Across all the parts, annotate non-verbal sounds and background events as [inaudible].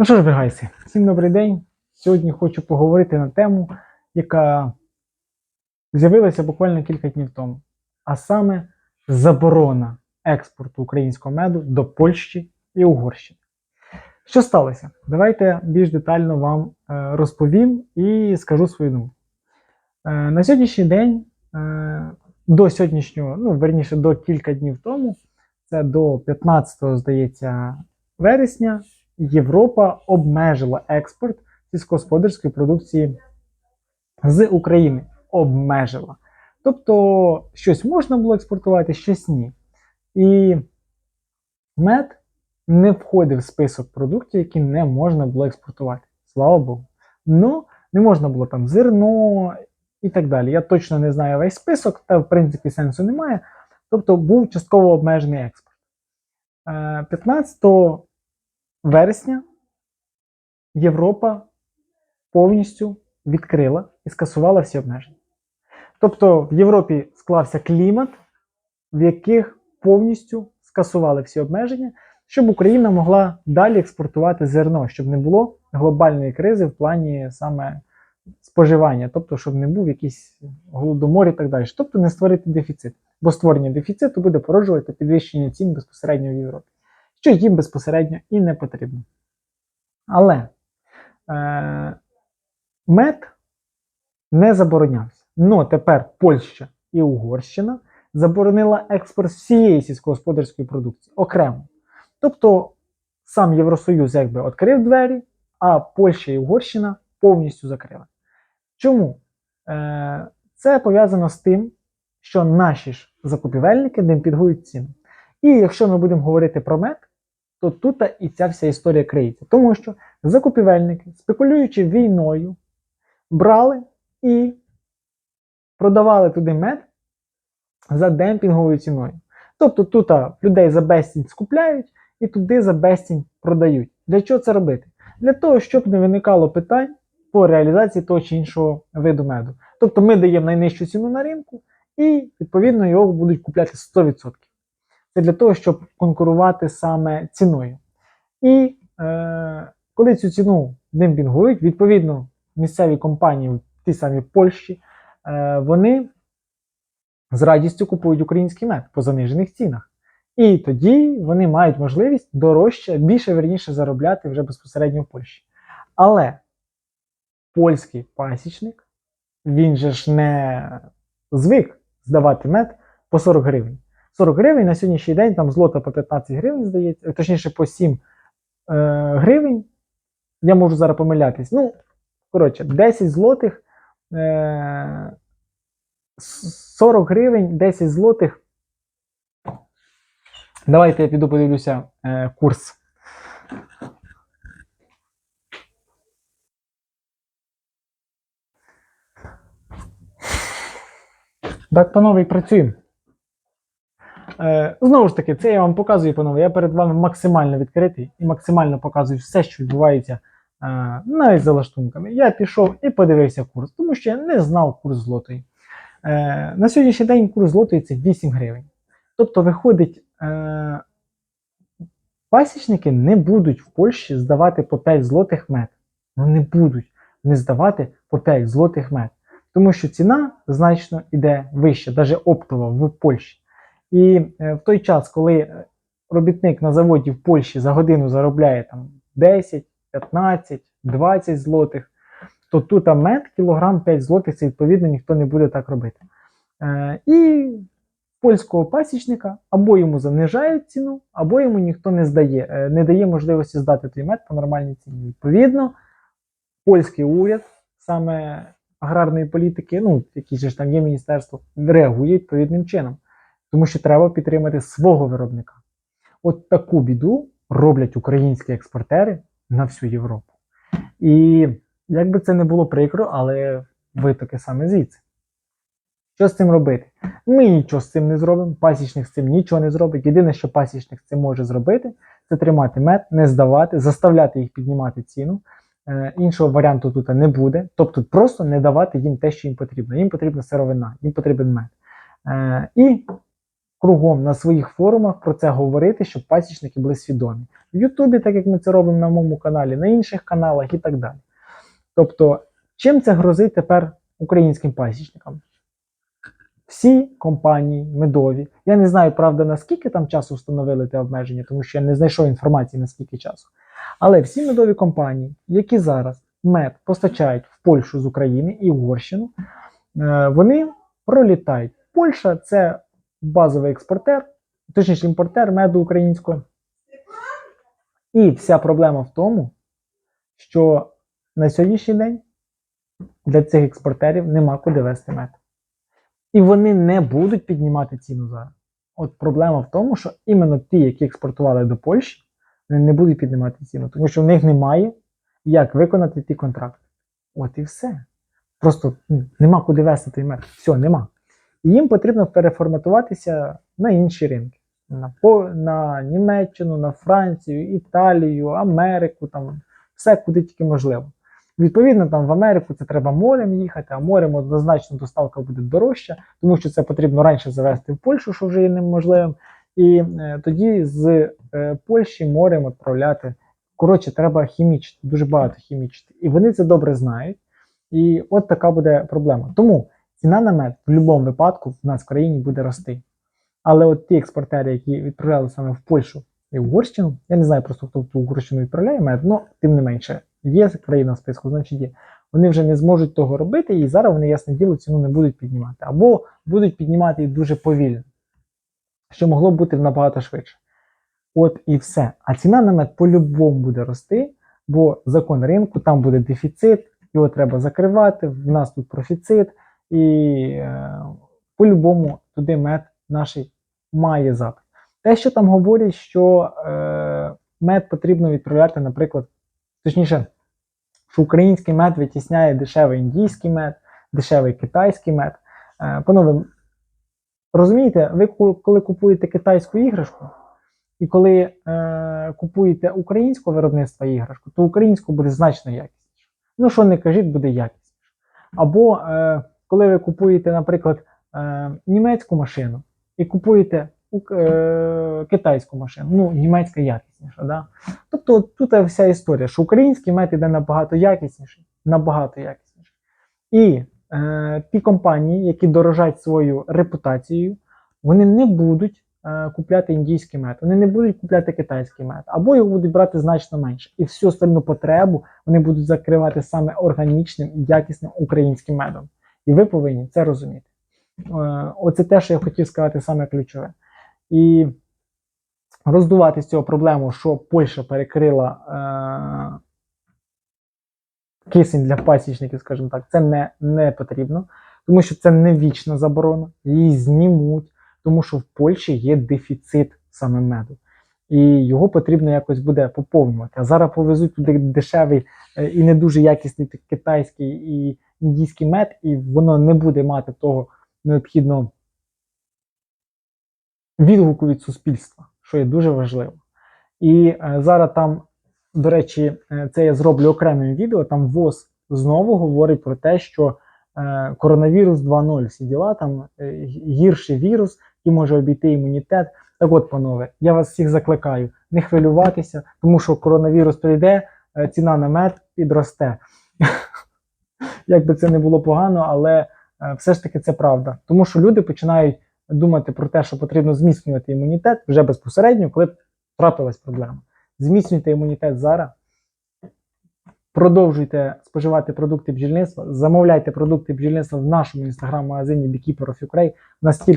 Ну що ж, бігайся, всім добрий день. Сьогодні хочу поговорити на тему, яка з'явилася буквально кілька днів тому, а саме заборона експорту українського меду до Польщі і Угорщини. Що сталося? Давайте більш детально вам е, розповім і скажу свою думку. Е, На сьогоднішній день, е, до сьогоднішнього, ну, верніше, до кілька днів тому, це до 15, здається, вересня, Європа обмежила експорт сільськогосподарської продукції з України. Обмежила. Тобто, щось можна було експортувати, щось ні. І мед не входив в список продуктів, які не можна було експортувати. Слава Богу. Ну, не можна було там зерно і так далі. Я точно не знаю весь список, та в принципі сенсу немає. Тобто був частково обмежений експорт. Е, 15 вересня Європа повністю відкрила і скасувала всі обмеження. Тобто в Європі склався клімат, в яких повністю скасували всі обмеження, щоб Україна могла далі експортувати зерно, щоб не було глобальної кризи в плані саме споживання, тобто, щоб не був якийсь голодомор і так далі. Тобто не створити дефіцит. Бо створення дефіциту буде породжувати підвищення цін безпосередньо в Європі, що їм безпосередньо і не потрібно. Але е, мед не заборонявся. Ну тепер Польща і Угорщина заборонила експорт всієї сільськогосподарської продукції окремо. Тобто сам Євросоюз якби відкрив двері, а Польща і Угорщина повністю закрили. Чому? Е, Це пов'язано з тим, що наші ж закупівельники демпінгують ціну. І якщо ми будемо говорити про мед, то тут і ця вся історія криється. Тому що закупівельники, спекулюючи війною, брали і продавали туди мед за демпінговою ціною. Тобто тут людей за безцінь скупляють і туди за безцінь продають. Для чого це робити? Для того, щоб не виникало питань по реалізації того чи іншого виду меду. Тобто ми даємо найнижчу ціну на ринку, і відповідно його будуть купляти 100%. Це для того, щоб конкурувати саме ціною. І е, коли цю ціну демпінгують, відповідно, місцеві компанії, в тій самій Польщі, е, вони з радістю купують український мед по занижених цінах. І тоді вони мають можливість дорожче, більше верніше заробляти вже безпосередньо в Польщі. Але польський пасічник, він же ж не звик здавати мед по 40 гривень. 40 гривень на сьогоднішній день там злота по 15 гривень, здається, точніше по 7 е, гривень. Я можу зараз помилятись. Ну, коротше, 10 злотих, е, 40 гривень, 10 злотих. Давайте я піду подивлюся е, курс. Так, панове, працюємо. Е, знову ж таки, це я вам показую, панове. Я перед вами максимально відкритий і максимально показую все, що відбувається е, навіть за лаштунками. Я пішов і подивився курс, тому що я не знав курс злотої. Е, на сьогоднішній день курс злотої це 8 гривень. Тобто, виходить, е, пасічники не будуть в Польщі здавати по 5 злотих мед. Ну не будуть не здавати по 5 злотих мед. Тому що ціна значно йде вище, навіть оптова в Польщі. І е, в той час, коли робітник на заводі в Польщі за годину заробляє там 10, 15, 20 злотих, то тут мед кілограм 5 злотих, це відповідно ніхто не буде так робити. Е, і польського пасічника або йому занижають ціну, або йому ніхто не здає, е, не дає можливості здати той мед по нормальній ціні. Відповідно, польський уряд, саме аграрної політики, ну, які ж там є міністерство, реагує відповідним чином. Тому що треба підтримати свого виробника. От таку біду роблять українські експортери на всю Європу. І як би це не було прикро, але витоки саме звідси. Що з цим робити? Ми нічого з цим не зробимо, пасічник з цим нічого не зробить. Єдине, що пасічник це може зробити, це тримати мед, не здавати, заставляти їх піднімати ціну. Е, іншого варіанту тут не буде. Тобто просто не давати їм те, що їм потрібно. Їм потрібна сировина, їм потрібен мед. Е, і кругом на своїх форумах про це говорити, щоб пасічники були свідомі. В Ютубі, так як ми це робимо на моєму каналі, на інших каналах і так далі. Тобто, чим це грозить тепер українським пасічникам? Всі компанії медові. Я не знаю, правда, наскільки там часу встановили те обмеження, тому що я не знайшов інформації, наскільки часу. Але всі медові компанії, які зараз мед постачають в Польщу з України і Угорщину, е, вони пролітають. Польща це базовий експортер, точніше імпортер меду українського. І вся проблема в тому, що на сьогоднішній день для цих експортерів нема куди вести мед. І вони не будуть піднімати ціну зараз. От проблема в тому, що іменно ті, які експортували до Польщі, вони не будуть піднімати ціну, тому що в них немає як виконати ті контракти. От і все. Просто ну, нема куди вести той мед. Все, нема. Їм потрібно переформатуватися на інші ринки. На, на Німеччину, на Францію, Італію, Америку, там все куди тільки можливо. Відповідно, там в Америку це треба морем їхати, а морем однозначно доставка буде дорожча, тому що це потрібно раніше завести в Польщу, що вже є неможливим. І е, тоді з е, Польщі морем відправляти. Коротше, треба хімічити, дуже багато хімічити. І вони це добре знають. І от така буде проблема. Тому ціна на мед в будь-якому випадку в нас в країні буде рости. Але от ті експортери, які відправляли саме в Польщу і Угорщину, я не знаю просто, хто в Угорщину відправляє мед, але тим не менше, є країна в списку, значить є. Вони вже не зможуть того робити, і зараз вони, ясне діло, ціну не будуть піднімати. Або будуть піднімати її дуже повільно, що могло б бути набагато швидше. От і все. А ціна на мед по-любому буде рости, бо закон ринку, там буде дефіцит, його треба закривати, в нас тут профіцит, і е, по-любому туди мед наш має запит. Те, що там говорять, що е, мед потрібно відправляти, наприклад, точніше, що український мед витісняє дешевий індійський мед, дешевий китайський мед. Е, панове, розумієте, ви коли купуєте китайську іграшку, і коли е, купуєте українського виробництва іграшку, то українську буде значно якісніше. Ну, що не кажіть, буде якісніше. Або е, коли ви купуєте, наприклад, е, німецьку машину і купуєте е, китайську машину, ну, німецька якісніша. Да? Тобто тут вся історія, що український мед іде набагато якісніший, набагато якісніший. І е, ті компанії, які дорожать свою репутацією, вони не будуть е, купляти індійський мед, вони не будуть купляти китайський мед, або його будуть брати значно менше. І всю остальну потребу вони будуть закривати саме органічним і якісним українським медом. І ви повинні це розуміти. Е, Оце те, що я хотів сказати саме ключове. І роздувати з цього проблему, що Польща перекрила е, кисень для пасічників, скажімо так, це не, не потрібно, тому що це не вічна заборона, її знімуть, тому що в Польщі є дефіцит саме меду. І його потрібно якось буде поповнювати. А зараз повезуть туди дешевий е, і не дуже якісний китайський і індійський мед, і воно не буде мати того необхідного відгуку від суспільства, що є дуже важливо. І е, зараз там, до речі, е, це я зроблю окремим відео. Там ВОЗ знову говорить про те, що е, коронавірус 2.0, всі діла, там гірший вірус, який може обійти імунітет. Так от, панове, я вас всіх закликаю не хвилюватися, тому що коронавірус прийде, ціна на мед підросте. Як би це не було погано, але е, все ж таки це правда. Тому що люди починають думати про те, що потрібно зміцнювати імунітет вже безпосередньо, коли трапилась проблема. Зміцнюйте імунітет зараз. Продовжуйте споживати продукти бджільництва, замовляйте продукти бджільництва в нашому інстаграм-магазині Beekeeper of Ukraine.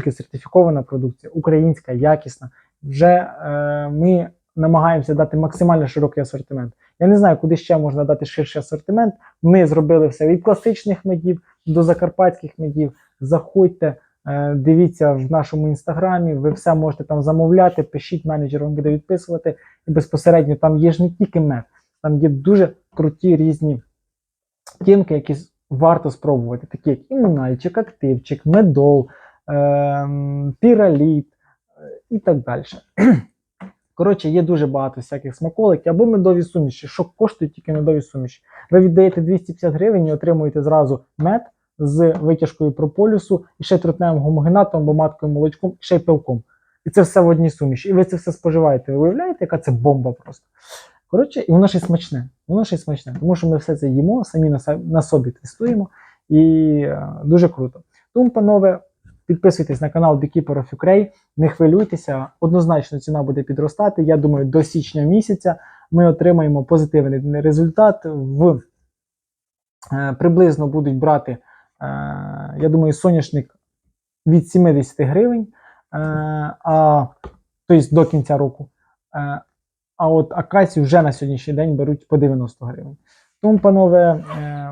У сертифікована продукція, українська, якісна. Вже е, ми намагаємося дати максимально широкий асортимент. Я не знаю, куди ще можна дати ширший асортимент. Ми зробили все від класичних медів до закарпатських медів. Заходьте, е, дивіться в нашому інстаграмі, ви все можете там замовляти, пишіть, менеджер вам буде відписувати. І безпосередньо там є ж не тільки мед, там є дуже круті різні тімки, які варто спробувати, такі як імунайчик, активчик, медол, ем, піраліт е, і так далі. [clears throat] Коротше, є дуже багато всяких смаколиків або медові суміші. Що коштують тільки медові суміші? Ви віддаєте 250 гривень і отримуєте зразу мед з витяжкою прополісу, і ще трутневим гомогенатом або маткою молочком, і ще й пивком. І це все в одній суміші. І ви це все споживаєте. Ви уявляєте, яка це бомба просто. Коротше, і воно ще й смачне. Воно ще й смачне, тому що ми все це їмо, самі на, собі тестуємо, і е, дуже круто. Тому, панове, підписуйтесь на канал Beekeeper of Ukraine, не хвилюйтеся, однозначно ціна буде підростати. Я думаю, до січня місяця ми отримаємо позитивний результат. В е, приблизно будуть брати, е, я думаю, соняшник від 70 гривень, е, а, тобто до кінця року. А от акацію вже на сьогоднішній день беруть по 90 гривень. Тому, панове,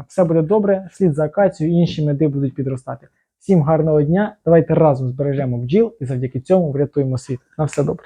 все буде добре. Слід за акацією, інші меди будуть підростати. Всім гарного дня. Давайте разом збережемо бджіл і завдяки цьому врятуємо світ. На все добре.